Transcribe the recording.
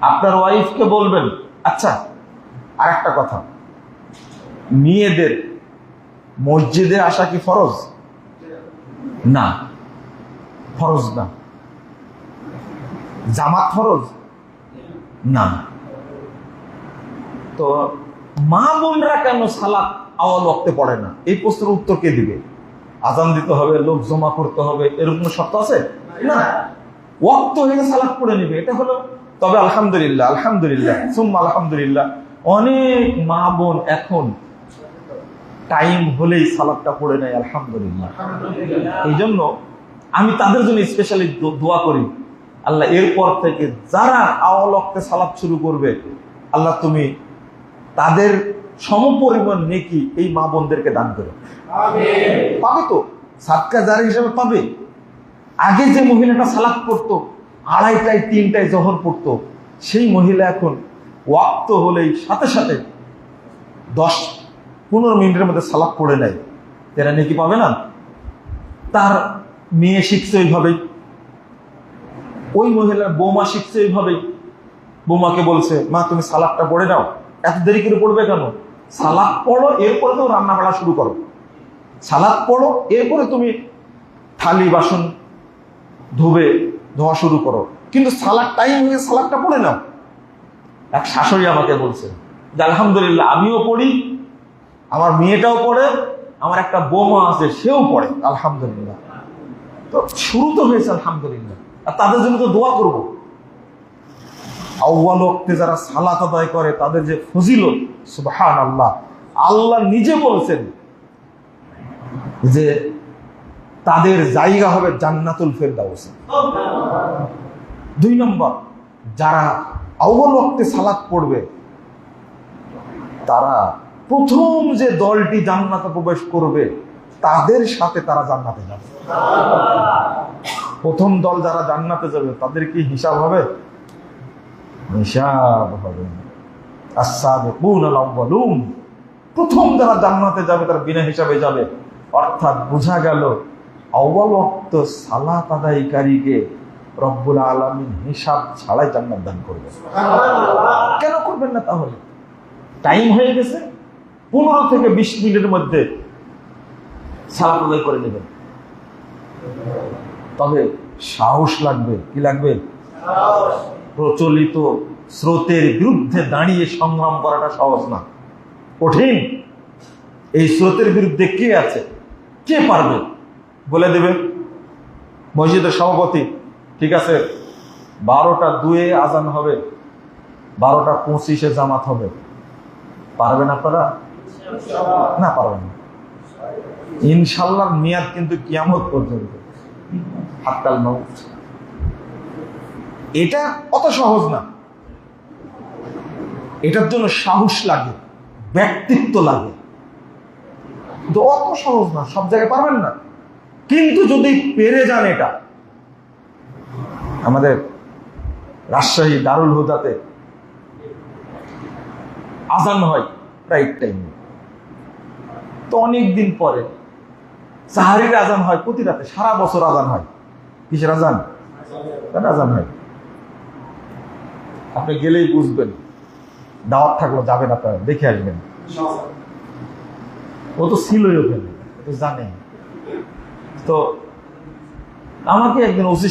আপনার ওয়াইফকে বলবেন। আচ্ছা আর একটা কথা। মেয়েদের মসজিদে আসা কি ফরজ? না ফরজ না। জামাত ফরজ? না। তো মা বোনরা কেন সালাত আওয়াল ওয়াক্তে পড়ে না? এই প্রশ্নের উত্তর কে দিবে? আজান দিতে হবে, লোক জমা করতে হবে, এরকম শর্ত আছে? না। ওয়াক্ত হয়ে সালাত পড়ে নিবে, এটা হলো তবে আলহামদুলিল্লাহ আলহামদুলিল্লাহ সুম্মা আলহামদুলিল্লাহ। অনেক মা বোন এখন টাইম হলেই সালাদটা পড়ে নেয় আলহামদুলিল্লাহ। এই জন্য আমি তাদের জন্য স্পেশালি দোয়া করি আল্লাহ এরপর থেকে যারা আওয়ালক্তে সালাদ শুরু করবে আল্লাহ তুমি তাদের সমপরিমাণ নেকি এই মা বোনদেরকে দান করো। পাবে তো সাতকা যার হিসাবে পাবে। আগে যে মহিলাটা সালাদ পড়তো আড়াইটায়, তিনটায় জহর পড়তো। সেই মহিলা এখন ওয়াক্ত হলেই সাথে সাথে দশ, পনেরো মিনিটের মধ্যে সালাদ পড়ে নেয়। এরা নাকি পাবে না? তার মেয়ে শিখছে ওইভাবেই। ওই মহিলার বৌমা শিখছে ওইভাবেই। বৌমাকে বলছে, মা, তুমি সালাদটা পড়ে নাও। এত দেরি করে পড়বে কেন? সালাদ পড়ো, এরপরে তো রান্না বাড়া শুরু করো। সালাদ পড়ো, এরপরে তুমি থালি, বাসন ধুবে ধোয়া শুরু করো। কিন্তু সালাদ টাইম হয়ে সালাদটা পড়ে নাও। এক শাশুড়ি আমাকে বলছে যে, আলহামদুলিল্লাহ, আমিও পড়ি, আমার মেয়েটাও পড়ে, আমার একটা বোমা আছে, সেও পড়ে, আলহামদুলিল্লাহ। তো শুরু তো হয়েছে, আলহামদুলিল্লাহ। আর তাদের জন্য তো দোয়া করব। আউ্বাল ওক্তে যারা সালাত আদায় করে, তাদের যে ফজিল সুবহান আল্লাহ আল্লাহ নিজে বলছেন যে তাদের জায়গা হবে জান্নাতুল ফেরদাউস। দুই নম্বর, যারা আউ্বাল ওক্তে সালাত পড়বে, তারা প্রথম যে দলটি জান্নাতে প্রবেশ করবে, তাদের সাথে তারা জান্নাতে যাবে। প্রথম দল যারা জান্নাতে যাবে, তাদের কি হিসাব হবে? হিসাব হবে। প্রথম যারা জান্নাতে যাবে, তারা বিনা হিসাবে যাবে। অর্থাৎ বোঝা গেল ওয়াক্ত সালাত আদায়কারীকে রব্বুল আলামিন হিসাব ছাড়াই জান্নাত দান করবে কেন করবেন না তাহলে? টাইম হয়ে গেছে পনেরো থেকে বিশ মিনিটের মধ্যে সালাত আদায় করে নেবেন। তবে সাহস লাগবে কি লাগবে? প্রচলিত স্রোতের বিরুদ্ধে দাঁড়িয়ে সংগ্রাম করাটা সহজ না। কঠিন। এই স্রোতের বিরুদ্ধে কে আছে? কে পারবে? বলে দেবে মসজিদের সভাপতি, ঠিক আছে? বারোটা দুয়ে আজান হবে, বারোটা পঁচিশে জামাত হবে। পারবেন আপনারা? না, পারবেন না। ইনশাল্লাহ মেয়াদ কিন্তু কিয়ামত পর্যন্ত। হাততাল মৌত এটা অত সহজ না। এটার জন্য সাহস লাগে, ব্যক্তিত্ব লাগে। অত সহজ না, সব জায়গায় পারবেন না। কিন্তু যদি পেরে যান এটা, আমাদের রাজশাহী দারুল হুদাতে আজান হয় রাইট টাইমে তো অনেক দিন পরে সাহারির আজান হয় প্রতি রাতে, সারা বছর আজান হয়। কিসের আজান? আজান হয়। আপনি গেলেই বুঝবেন। দাওয়াত থাকল, যাবেন আপনারা, দেখে আসবেন। ও তো ছিলই ওখানে, ও তো জানে তো আমাকে একদিন ওসি